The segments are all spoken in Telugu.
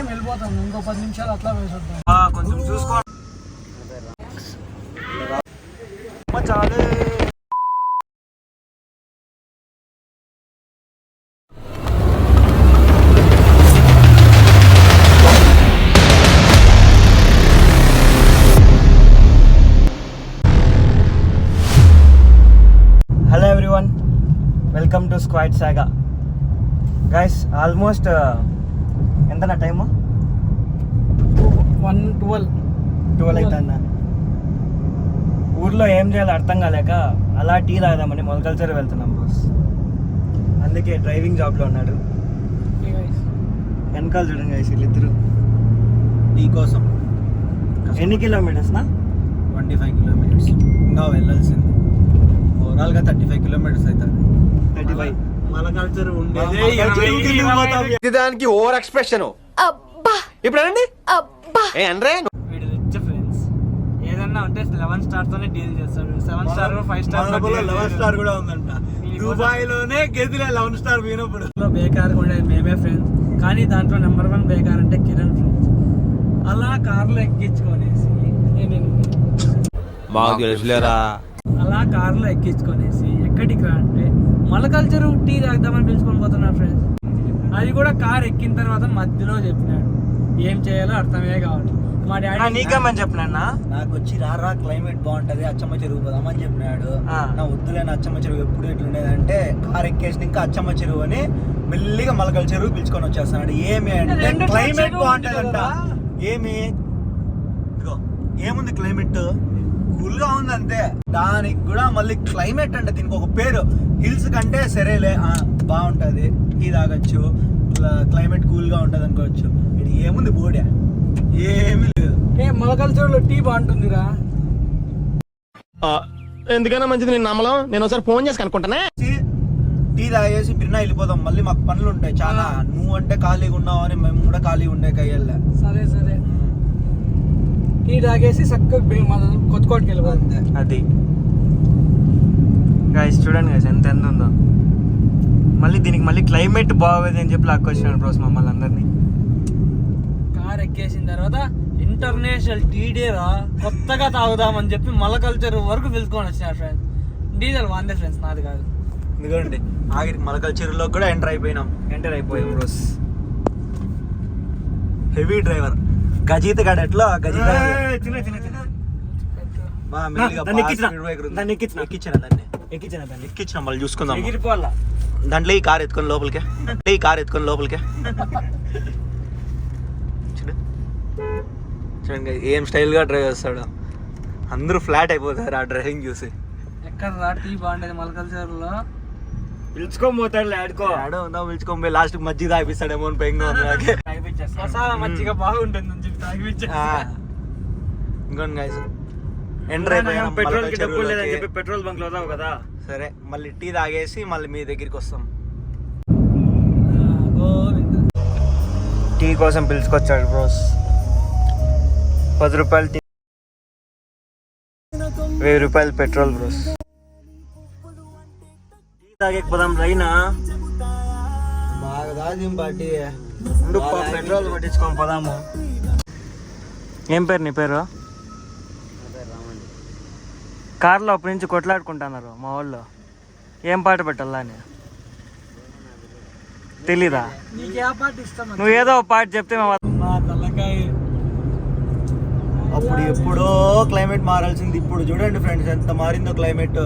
ఏం వెళ్ళిపోతాం ఇంకో పది నిమిషాలు అట్లా వేసొద్దాం. కొంచెం చూసుకో. చాలే. Hello everyone welcome to squad saga guys almost ఎంత నా టైము? One twelve. ట్వెల్వ్ అవుతుందా ఊర్లో ఏం చేయాలో అర్థం కాలేక అలా టీ తాగదామని మొలకల్చర్ వెళ్తున్నాం బాస్ అందుకే డ్రైవింగ్ జాబ్లో ఉన్నాడు. వెనకాల చూడండి గైస్ వీళ్ళిద్దరు. టీ కోసం. ఎన్ని కిలోమీటర్స్ నా? Twenty five kilometers. ఇంకా వెళ్ళాల్సింది. ఓవరాల్గా థర్టీ ఫైవ్ కిలోమీటర్స్ అవుతుంది థర్టీ ఫైవ్. మన కల్చర్ దానికి ఓవర్ ఎక్స్ప్రెషన్. అబ్బా. ఇప్పుడు అనండి అబ్బా. ఏ అనరే వీడు రిచ్ ఫ్రెండ్స్. ఏదన్నా ఉంటే లెవెన్ స్టార్ తోనే డీల్ చేస్తాడు. Seven star five star eleven star కూడా ఉందంట. దుబాయ్లోనే గదిలే లెవెన్ స్టార్ పోయినప్పుడు. బేకార్ ఉండేది మేమే ఫ్రెండ్స్ కానీ దాంట్లో నెంబర్ వన్ బేకార్ అంటే కిరణ్ ఫ్రెండ్స్ అలా కార్లో ఎక్కించుకొనేసి నేను మాకు తెలుసులేరా? అలా కార్లో ఎక్కించుకొనేసి ఎక్కడికి రా అంటే మలకల్చరు టీ తాగుదామని పిలుచుకొని పోతున్నారు ఫ్రెండ్స్ అది కూడా కార్ ఎక్కిన తర్వాత మధ్యలో చెప్పినాడు. ఏం చేయాలో అర్థమే కావాలి మా డాడీ నీకేమని చెప్పినా నాకు వచ్చి రారా క్లైమేట్ బాగుంటది అచ్చమ్మ చెరువు పోదామని చెప్పినాడు. ఆ. నా వద్దులేని అచ్చమ్మ చెరువు ఎప్పుడు ఎట్లుండేది అంటే కార్ ఎక్కేసి ఇంకా అచ్చమ్మ చెరువు అని మెల్లిగా మలకల చెరువు పిలుచుకొని వచ్చేస్తున్నాడు. ఏమి అంటే క్లైమేట్ బాగుంటదంట. కదా? ఏమి? ఏముంది క్లైమేట్ కూల్గా ఉంది అంతే దానికి కూడా మళ్ళీ క్లైమేట్ అంటే దీనికి ఒక పేరు. హిల్స్ కంటే సరేలే బాగుంటది. టీ తాగొచ్చు. క్లైమేట్ కూల్గా ఉంటది అనుకోవచ్చు. ఇది ఏముంది బోడే ఏమి లేదు. ఏ మలకల్చరులో టీ బాగుంటుందిరా. ఎందుకైనా మంచిది? నేను నమ్మలం? నేను ఒకసారి ఫోన్ చేసి కనుక్కుంటానే. టీ టీ తాగేసి బిర్నా వెళ్ళిపోదాం. మళ్ళీ మాకు పనులు ఉంటాయి చాలా. నువ్వు అంటే ఖాళీగా ఉన్నావు అని మేము కూడా ఖాళీగా ఉండే కయ్యల్లే. సరే సరే. టీ తాగేసి చక్కగా మన కొత్తకోటకి వెళ్ళిపోతుంది అది. గైస్ చూడండి గైస్ ఎంత ఎంత ఉందో. మళ్ళీ దీనికి మళ్ళీ క్లైమేట్ బాగోదు అని చెప్పి లాక్కొచ్చినాడు బ్రోస్ మమ్మల్ని అందరినీ. కార్ ఎక్కేసిన తర్వాత ఇంటర్నేషనల్ టీ డే రా కొత్తగా తాగుదామని చెప్పి మలకల్చర్ వరకు పిలుచుకొని వచ్చినారు ఫ్రెండ్స్ డీజిల్ వాందే ఫ్రెండ్స్ నాది కాదు. ఎందుకండి ఆఖరికి మలకల్ చెరువులో కూడా ఎంటర్ అయిపోయినాం. ఎంటర్ అయిపోయాం బ్రోస్ హెవీ డ్రైవర్ గజీత్ గడ ఎట్లా గజీత్ దాన్ని. ఎక్కించిన. మళ్ళీ చూసుకుందాం. దాంట్లో ఈ కార్ ఎత్తుకొని లోపలికే. ఈ కార్ ఎత్తుకొని లోపలికే. చూడు. చూడండి ఏం స్టైల్గా డ్రైవ్ చేస్తాడు. అందరూ ఫ్లాట్ అయిపోతారు ఆ డ్రైవింగ్ చూసి. ఎక్కడ రా టీ బాగుండేది మలకల్చర్లో పిలుచుకొని పోతాడు ఆడుకో. ఆడో ఉందా పిలుచుకొని పోయి లాస్ట్ మధ్య తాగిపిస్తాడేమో అని పెంగా ఉంది నాకే మసాలా మంచిగా బాగుంటుంది అని చెప్పి తాగిపించే. ఆ. ఇంకోండి గైస్ ఎంటర్ అయిపోయాం పెట్రోల్కి డబ్బులు లేదని. చెప్పి పెట్రోల్ బంక్లో కదా. సరే మళ్ళీ టీ తాగేసి మళ్ళీ మీ దగ్గరికి వస్తాం. గోవింద టీ కోసం పిలుచుకొచ్చాడు బ్రోస్ పది రూపాయలు టీ వెయ్యి రూపాయలు పెట్రోల్ బ్రోస్ టీ తాగకపోదాం రైనా. బాగా తాగింది పాటి ఉండు పెట్రోల్ పోదాము. ఏం పేరు నీ పేరు? కార్లో అప్పటి నుంచి కొట్లాడుకుంటున్నారు మా వాళ్ళు. ఏం పాట పెట్టాలా అని తెలీదా? నువ్వు ఏదో ఒక పాట చెప్తే అప్పుడు ఎప్పుడో క్లైమేట్ మారాల్సింది. ఇప్పుడు చూడండి ఫ్రెండ్స్ ఎంత మారిందో క్లైమేట్.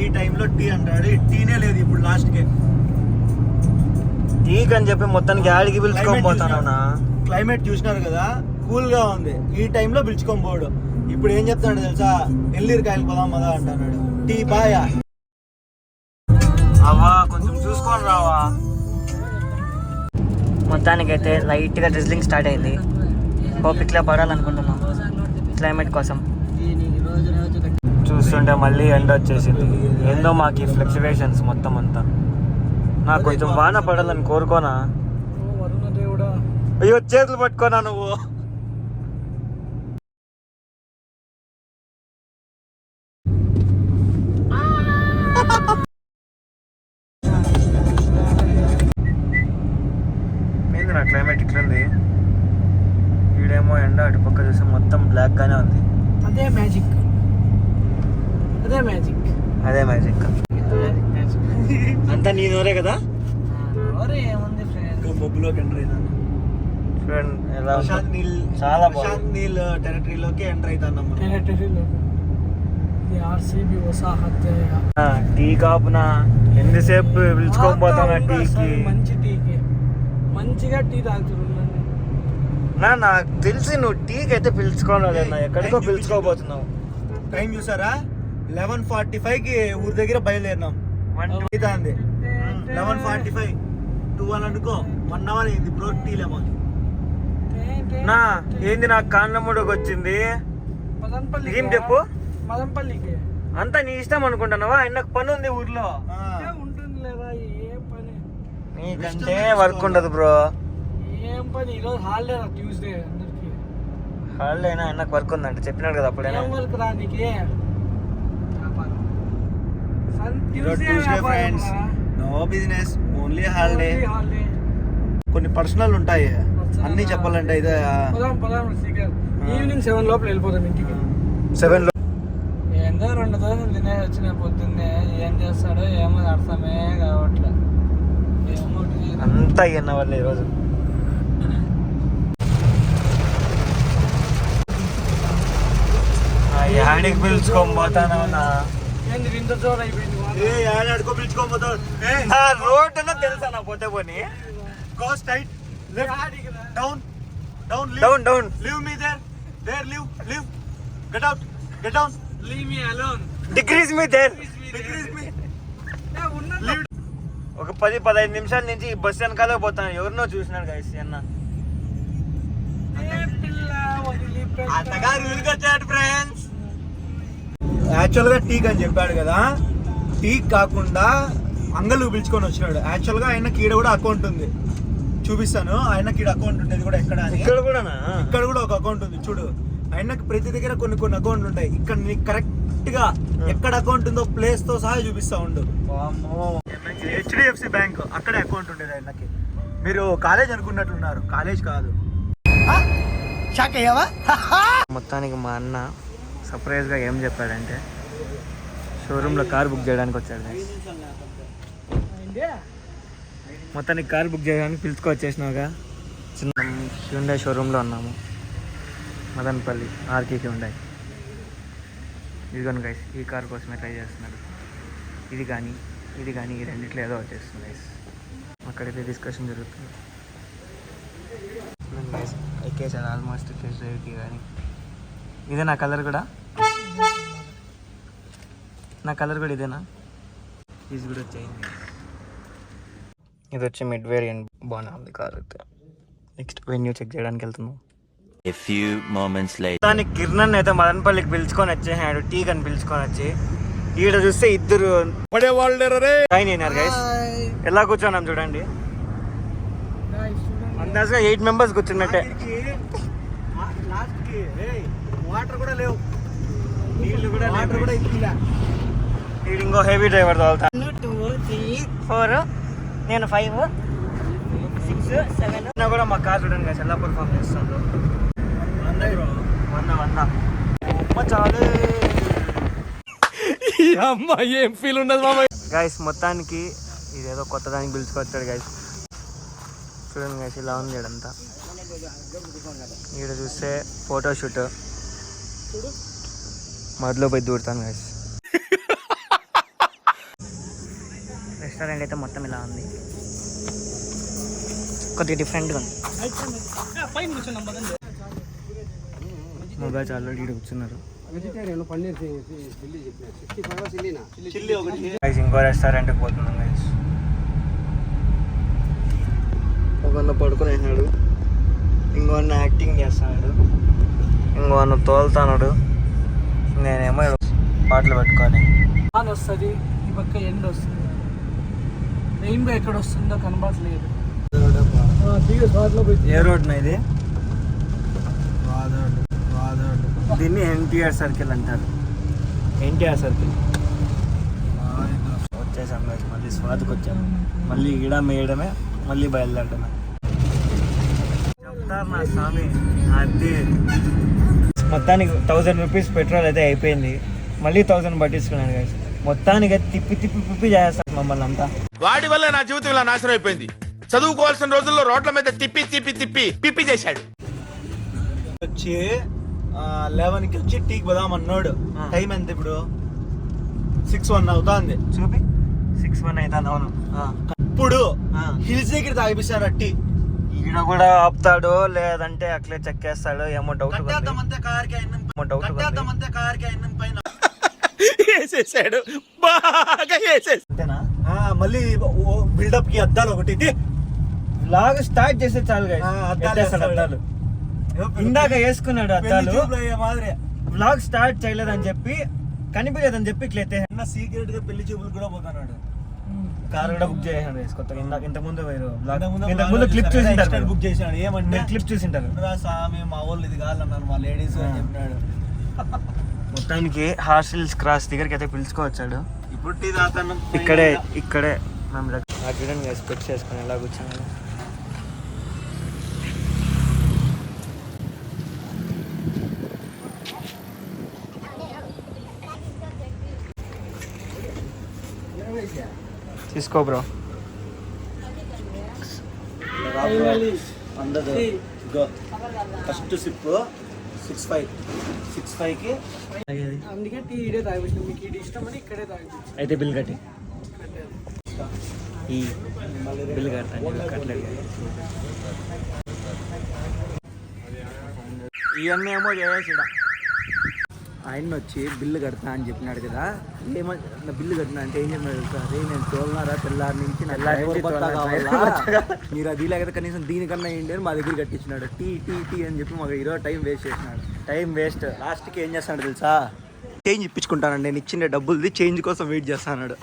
ఈ టైంలో టీ అంటాడు. టీనే లేదు ఇప్పుడు లాస్ట్కి టీక్ అని చెప్పి మొత్తానికి యాడికి పిలుచుకొని పోతానా క్లైమేట్ చూసినారు. కదా కూల్గా ఉంది. ఈ టైంలో పిలుచుకొని పోడు. ఇప్పుడు ఏం చెప్తాడు తెలుసా? ఎల్లీరు కాయలు పోదాం కదా అంటున్నాడు. టీ బాయా అవ్వా కొంచెం చూసుకొని రావా. మొత్తానికైతే లైట్గా డ్రిజ్లింగ్ స్టార్ట్ అయింది. ఓపిక్లా పడాలనుకుంటున్నాం. క్లైమేట్ కోసం. చూస్తుంటే మళ్ళీ ఎండ వచ్చేసింది. ఏందో మాకు ఈ ఫ్లక్చువేషన్స్ మొత్తం అంతా. నాకు కొంచెం వాన పడాలని కోరుకోనా? అయ్యో చేతులు పట్టుకోనా నువ్వు? కదా? ఏముంది ఫ్రెండ్? మబ్బులోకి ఎంటర్ అవుతాను. ప్రశాంత్ నీల్ చాలా ప్రశాంత్ బాగుంది నీల్ టెరిటరీలోకి ఎంటర్ అవుతాను టీ కాపున? ఎంతసేపు ఉండు టీకి? మంచి టీకి. మంచిగా టీ తాగుతుండండి నా నాకు తెలిసి నువ్వు టీకి అయితే పిలుచుకోలేదన్నా ఎక్కడికో పిలుచుకోబోతున్నావు. టైం చూసారా? లెవెన్ ఫార్టీ ఫైవ్కి ఊరి దగ్గర బయలుదేరినాం. అవుతుంది లెవెన్ ఫార్టీ ఫైవ్ ట్వెల్వ్ అనుకో వన్ అవర్ అయింది బ్రో టీ లెమన్ నా ఏంది నాకు కాండముడికి వచ్చింది మదనపల్లి ఏం చెప్పు? మదనపల్లికి. అంతా నీ ఇష్టం అనుకుంటున్నావా? ఆయనకు పని ఉంది ఊర్లో ఏ ఉంటుంది లేదా ఏం పని? నీకంటే వర్క్ ఉండదు బ్రో. ఏం పని? ఈరోజు హాలిడే రా ట్యూస్డే అందరికి. హాలిడే అయినా ఆయనకు వర్క్ ఉందంట చెప్పినాడు కదా అప్పుడైనా వర్క్ రా నీకు? వ్యాపారం. సన్ ఈరోజు ట్యూస్డే ట్యూస్డే వ్యాపారం friends. No business only holiday కొన్ని పర్సనల్ ఉంటాయి. అన్ని? చెప్పాలంటే శ్రీకర్ ఈవినింగ్ సెవెన్ లోపల వెళ్ళిపోదాం ఇంటికి. సెవెన్లో ఏందో రెండు దోశలు తినేసి వచ్చిన పొద్దున్నే ఏం చేస్తాడో ఏమో అర్థమే కావట్లే. అంతా అయ్యన్న వాళ్ళు ఈరోజు. ఆ యాడికి పిలుచుకొని పోతానన్నా ఏంది ఇంత జోరు అయిపోయింది. రోడ్ అన్న తెలుసా నా పోతే పోని? గో రా? Down down down down leave me there there leave leave get out get down me there degrees me ఏ, ఉన్నది లీవ్ ఒక పది పదహైదు నిమిషాల నుంచి ఈ బస్సు వెనకాలే పోతాను ఎవరినో చూసినాడు గైస్ అన్న. ఊరికొచ్చాడు ఫ్రెండ్స్ యాక్చువల్గా టీక్ అని చెప్పాడు కదా. టీక్ కాకుండా అంగలు పిలుచుకొని వచ్చినాడు. యాక్చువల్గా ఆయనకి ఈడ కూడా అకౌంట్ ఉంది. చూపిస్తాను. ఆయనకి ఈడ అకౌంట్ ఉండేది కూడా ఎక్కడ అని. ఇక్కడ కూడానా? ఇక్కడ కూడా ఒక అకౌంట్ ఉంది. చూడు. ఆయనకి ప్రతి దగ్గర కొన్ని కొన్ని అకౌంట్లు ఉంటాయి. ఇక్కడ నీకు కరెక్ట్గా ఎక్కడ అకౌంట్ ఉందో ప్లేస్తో సహా చూపిస్తా ఉండు. హెచ్డిఎఫ్సి బ్యాంక్ అక్కడే అకౌంట్ ఉండేది ఆయనకి. మీరు కాలేజ్ అనుకున్నట్లున్నారు. కాలేజ్ కాదు. మొత్తానికి మా అన్న సర్ప్రైజ్గా ఏం చెప్పాడంటే షోరూంలో కార్ బుక్ చేయడానికి వచ్చాడు మొత్తానికి కార్ బుక్ చేయడానికి పిలుచుకొచ్చేసినావుగా చిన్న హ్యుండే షోరూంలో ఉన్నాము. మదనపల్లి ఆర్కేకి ఉండాయి ఇదిగోను గైస్ ఈ కార్ కోసమే ట్రై చేస్తున్నాడు. ఇది కానీ ఇది కానీ ఈ రెండిట్లో ఏదో వచ్చేస్తుంది గైస్ అక్కడైతే డిస్కషన్ జరుగుతుంది. గైస్ ఎక్కేసాడు ఆల్మోస్ట్ ఫేస్ డ్రైవ్కి కానీ. ఇదే నా కలర్ కూడా? నా కలర్ కూడా ఇదేనా? ఇది కూడా చేంజ్ ఇది వచ్చి మిడ్ వేరియంట్ బాగానే ఉంది కార్ అయితే. నెక్స్ట్ వెన్యూ చెక్ చేయడానికి వెళ్తున్నాం. A few moments later. దానికి కిరణ్ అయితే మదనపల్లికి పిలుచుకొని వచ్చేసాడు టీ కని పిలుచుకొని వచ్చి. ఈడ చూస్తే ఇద్దరు జాయిన్ అయినారు గైస్ ఎలా కూర్చున్నాం చూడండి. అందాజుగా ఎయిట్ మెంబర్స్ కూర్చున్నట్టే. లాస్ట్కి వాటర్ కూడా లేవు. నీళ్ళు కూడా వాటర్ కూడా ఇంకో హెవీ డ్రైవర్ తోలుతా టూ త్రీ ఫోర్ నేను ఫైవ్ సిక్స్ సెవెన్ కూడా మా కార్ చూడండి guys ఎలా పర్ఫామ్ చేస్తుందో. వన్న వన్న ఉమ్మ చాలు. అమ్మ ఏం ఫీల్ ఉండదు మామ గైస్ మొత్తానికి ఇదేదో కొత్త దానికి పిలుచుకొచ్చాడు గైస్ చూడండి గైస్ ఇలా ఉంది ఇడంతా ఇక్కడ చూస్తే ఫోటో షూట్ మొదలు పోయి దూరుతాను గైస్ రెస్టారెంట్ అయితే మొత్తం ఇలా ఉంది. కొద్దిగా డిఫరెంట్గా ఉంది. మొబైల్స్ ఆల్రెడీ ఇక్కడ కూర్చున్నారు. చిల్లి ఒకటి గైస్ ఇంకో రెస్టారెంట్కి పోతున్నాం గైస్ ఒక అన్న పడుకునేసినాడు ఇంకో అన్న యాక్టింగ్ చేస్తున్నాడు. ఇంకో అన్న తోలుతున్నాడు నేనేమో పాటలు పెట్టుకొని. వస్తుంది ఈ పక్క ఎండ్ వస్తుంది. రెయిన్బో ఎక్కడ వస్తుందో కనబడట్లేదు. ఆ, దిగు స్పాట్లో పోయి ఏ రోడ్ ఇది దీన్ని ఎన్టీఆర్ సర్కిల్ అంటారు. ఎన్టీఆర్ సర్కిల్. వచ్చేసాం. మళ్ళీ స్వాద్కి వచ్చాము మళ్ళీ ఈడ మేయడమే మళ్ళీ బయలుదేరడమే. నా స్వామి? అది. మొత్తానికి థౌజండ్ రూపీస్ పెట్రోల్ అయితే అయిపోయింది. మళ్ళీ థౌజండ్ పట్టించుకున్నాను guys. మొత్తానికి అయితే తిప్పి తిప్పి తిప్పి చేస్తారు మమ్మల్ని అంతా వాడి వల్ల నా జీవితం ఇలా నాశనం అయిపోయింది. చదువుకోవాల్సిన రోజుల్లో రోడ్ల మీద తిప్పి తిప్పి తిప్పి పిప్పి చేశాడు. వచ్చి లెవెన్కి వచ్చి టీకి పోదాం అన్నాడు. టైం ఎంత ఇప్పుడు? సిక్స్ వన్ అవుతుంది. చూపి. సిక్స్ వన్ అవుతాను అవును. ఇప్పుడు ఆ. హిల్స్ దగ్గర తాగిపిస్తాడు టీ. ఈయన కూడా ఆపుతాడు లేదంటే అట్లే చెక్కేస్తాడు ఏమో డౌట్ డౌట్ కట్టేద్దామంతే కార్కి అయిన పైన వేసేసాడు. బాగా వేసేసాడు అంతేనా? ఆ, మళ్ళీ బిల్డప్కి అద్దాలు ఒకటి. ఇది. లాగ్ స్టార్ట్ చేస్తే చాలు అద్దాలు ఇందాక వేసుకున్నాడు అద్దాలు. మాదిరి. వ్లాగ్ స్టార్ట్ చేయలేదని చెప్పి కనిపించలేదని చెప్పి ఇట్లా ఎత్తే అన్న సీక్రెట్గా పెళ్ళి చూపులు కూడా పోతున్నాడు. కార్ కూడా బుక్ చేసాడు కొత్తగా ఇందాక ఇంత ముందు వేరు ఇంతకు ముందు క్లిప్ చూసింటారు బుక్ చేసినాడు ఏమంటే క్లిప్ చూసింటారు. "రా స్వామి మా వాళ్ళు ఇది కావాలన్నారు మా లేడీస్ అని. చెప్పినాడు. మొత్తానికి హార్సిల్స్ క్రాస్ దగ్గరికి అయితే పిలుచుకోవచ్చాడు. ఇప్పుడు టీ తాతాను ఇక్కడే ఇక్కడే మేము చూడండి ఎక్స్పెక్ట్ చేసుకుని ఎలా కూర్చున్నాడు తీసుకో బ్రో. అందదు. First sip six five six ఫైవ్కి అందుకే టీ ఇడే తాగిపించాం మీకు ఇది ఇష్టం అని ఇక్కడే తాగిపించాం అయితే బిల్ కట్టి. ఈ బిల్ కడతాను కట్టలేదు ఇవన్నీ ఏమో చేసేసి ఆయన వచ్చి బిల్లు కడతా అని చెప్పినాడు కదా. ఏమో బిల్లు కట్టినా అంటే ఏం చెప్పినాడు తెలుసా? అరే నేను తోలనారా తెల్లారి నుంచి మీరు అది లేకపోతే కనీసం దీనికన్నా ఏంటి అని మా దగ్గర కట్టించినాడు. టీ టీ టీ అని చెప్పి మాకు ఈరోజు టైం వేస్ట్ చేసినాడు. టైం వేస్ట్ లాస్ట్కి ఏం చేస్తాడు తెలుసా చేంజ్ ఇప్పించుకుంటానండి నేను ఇచ్చిన డబ్బులది చేంజ్ కోసం వెయిట్ చేస్తాడు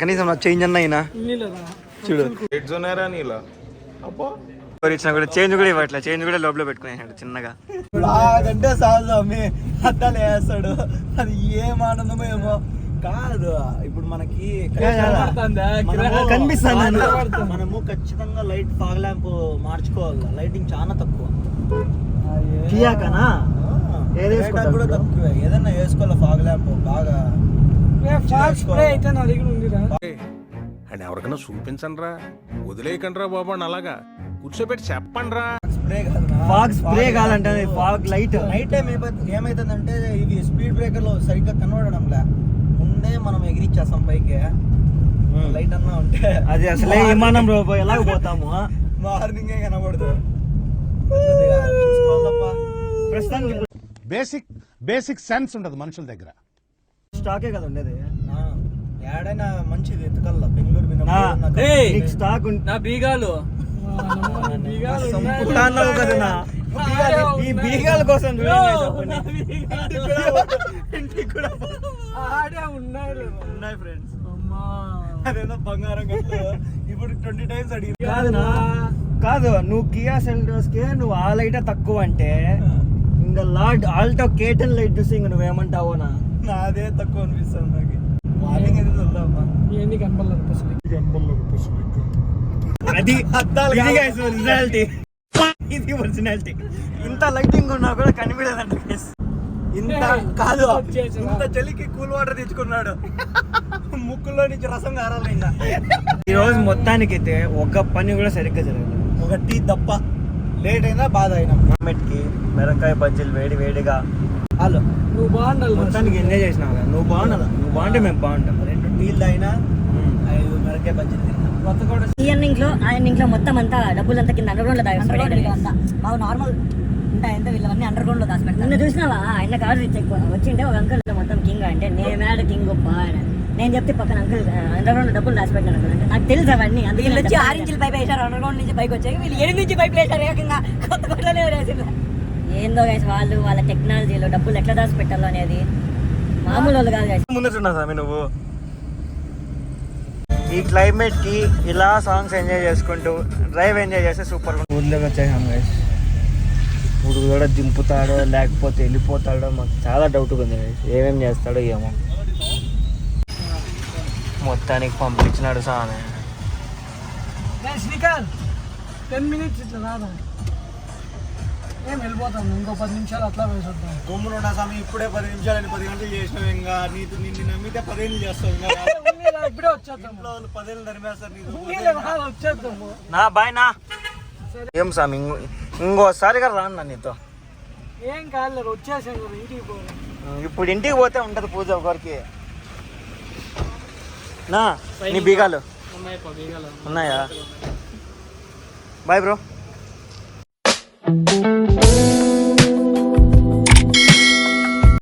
కనీసం నాకు చేంజ్ అన్న అయినా చూడు ఎవరు ఇచ్చినా కూడా చేంజ్ కూడా ఇవ్వట్లే చేంజ్ కూడా లోపల పెట్టుకునేసాడు చిన్నగా బాగంటే చాలు స్వామి అద్దాలు వేస్తాడు అది ఏం ఆనందమో ఏమో కాదు ఇప్పుడు మనకి కనిపిస్తాను నేను. మనము- మనము ఖచ్చితంగా లైట్ ఫాగ్ ల్యాంప్ మార్చుకోవాలి లైటింగ్ చాలా తక్కువ కియాకనా ఏది ఏదన్నా వేసుకోవాలి? ఫాగ్ ల్యాంప్ బాగా ఫాస్ట్ స్ప్రే అయితే నా దగ్గర ఉందిరా. అండ్ ఎవరికైనా చూపించండి రా వదిలేయకండి రా బాబు అని అలాగా. కూర్చోబెట్టి చెప్పండి రా స్ప్రే కాదు ఫాగ్ స్ప్రే కాదంటే ఫాగ్ లైట్. నైట్ టైం ఏమైతుందంటే ఇవి స్పీడ్ బ్రేకర్లు సరిగ్గా కనబడడంలే. ముందే మనం ఎగిరిచ్చేస్తాం పైకి. లైట్ అన్నా ఉంటే. అది అసలే విమానం రోబో ఎలా పోతాము? మార్నింగే కనబడదు కొద్దిగా చూసుకోవాలప్పా ప్రస్తుతానికి ఇప్పుడు బేసిక్ బేసిక్ సెన్స్ ఉండదు మనుషుల దగ్గర. స్టాకే కదా ఉండేది. ఆ, ఏడైనా మంచిది ఎత్తుకల్లా. బెంగళూరు మీద స్టాక్ నా బీగాలు. కదా. ఈ బీగాల కోసం. ఇంటికి కూడా ఆడే ఉన్నాయి. ఉన్నాయి ఫ్రెండ్స్ అమ్మా. అదేదో బంగారం కట్టు ఇప్పుడు ట్వంటీ టైమ్స్ అడిగింది కాదునా కాదు నువ్వు కియా సెల్టోస్కి నువ్వు ఆ లైట్ తక్కువ అంటే ఇంకా లాడ్ ఆల్టో కేటన్ లైట్ చూసి ఇంక నువ్వేమంటావోనా నాదే తక్కువ అనిపిస్తుంది నాకు. మార్నింగ్ అయితే చూద్దామా? ఏంది కనపడలేదు అసలు అది అద్దాలు ఇది కాదు. guys ఒరిజినాలిటీ ఇది ఒరిజినాలిటీ ఇంత లైటింగ్ ఉన్నా కూడా కనిపించదంట guys. ఇంత కాదు? ఇంత చలికి కూల్ వాటర్ తెచ్చుకున్నాడు. ముక్కులో నుంచి రసం కారాలి ఇంకా. ఈ రోజు మొత్తానికైతే ఒక పని కూడా సరిగ్గా జరగదు ఒక టీ తప్ప లేట్ అయినా బాధ అయినా. కి మిరకాయ బజ్జీలు వేడి వేడిగా. హలో. నువ్వు బాగుండాలి మొత్తానికి ఎంజాయ్ చేసినావు కదా. నువ్వు బాగున్నావు నువ్వు బాగుంటే మేము బాగుంటాం. రెండు టీలు తాగినా? ఐదు మిరకాయ బజ్జీలు తిన్నా. కొత్త కూడా ఈ ఎన్నింగ్లో ఆ ఎన్నింగ్లో మొత్తం అంతా డబ్బులంతా కింద అండర్ గ్రౌండ్లో అంతా. మాకు నార్మల్ ఉంటాయి ఎంత వీళ్ళవన్నీ అండర్ గ్రౌండ్లో దాచిపెట్టారు నిన్న చూసినావా? ఆయన కార్డు ఇచ్చి వచ్చింటే ఒక అంకుల్ మొత్తం కింగ్ అంటే నేను మేడ కింగ్ గొప్ప ఆయన. నేను చెప్తే పక్కన అంకుల్ అండర్ గ్రౌండ్ డబ్బులు దాచిపెట్టాను అంకుల్ అంటే. నాకు తెలుసు అవన్నీ అందుకే వచ్చి ఆరు ఇంచులు పైప్ వేశారు అండర్ గ్రౌండ్ నుంచి పైకి వచ్చాక వీళ్ళు ఏడు నుంచి పైప్ వేశారు ఏకంగా కొత్త కొట్టలే వేసారు ఏందో గైస్ వాళ్ళు వాళ్ళ టెక్నాలజీలో డబ్బులు ఎట్లా దాచిపెట్టాలో అనేది మామూలు వాళ్ళు కాదు guys. ముందున్నా స్వామి నువ్వు. ఈ క్లైమేట్కి ఇలా సాంగ్స్ ఎంజాయ్ చేసుకుంటూ డ్రైవ్ ఎంజాయ్ చేస్తే సూపర్ ఊర్లోకి వచ్చేసాం గైస్ ఇప్పుడు కూడా దింపుతాడో లేకపోతే వెళ్ళిపోతాడో మాకు చాలా డౌట్గా ఉంది guys. ఏమేం చేస్తాడో ఏమో. మొత్తానికి పంపించినాడు స్వామి శ్రీకాంత్ టెన్ మినిట్స్ ఇట్లా రాదా? ఏం వెళ్ళిపోతాం? ఇంకో పది నిమిషాలు అట్లా వేసి వద్దాం గమ్మునున్న సమయం ఇప్పుడే పది నిమిషాలని పది గంటలు చేసినావు ఇంకా. నీకు నిన్ను నమ్మితే పదేళ్ళు చేస్తావు ఇంకా. ఉన్నీలే, ఇప్పుడే వచ్చేద్దాం. పదేళ్ళు నరిమేస్తారు నీకు. వచ్చేద్దాము నా బాయ్ నా. ఏం స్వామి ఇంకో ఇంకోసారిగా రాను నా నీతో. ఏం కాదు వచ్చేసాం కదా ఇంటికి పోరు ఇప్పుడు ఇంటికి పోతే ఉంటది పూజ ఒకరికి. నా నీ బీగాలు. ఉన్నాయా? Bye bro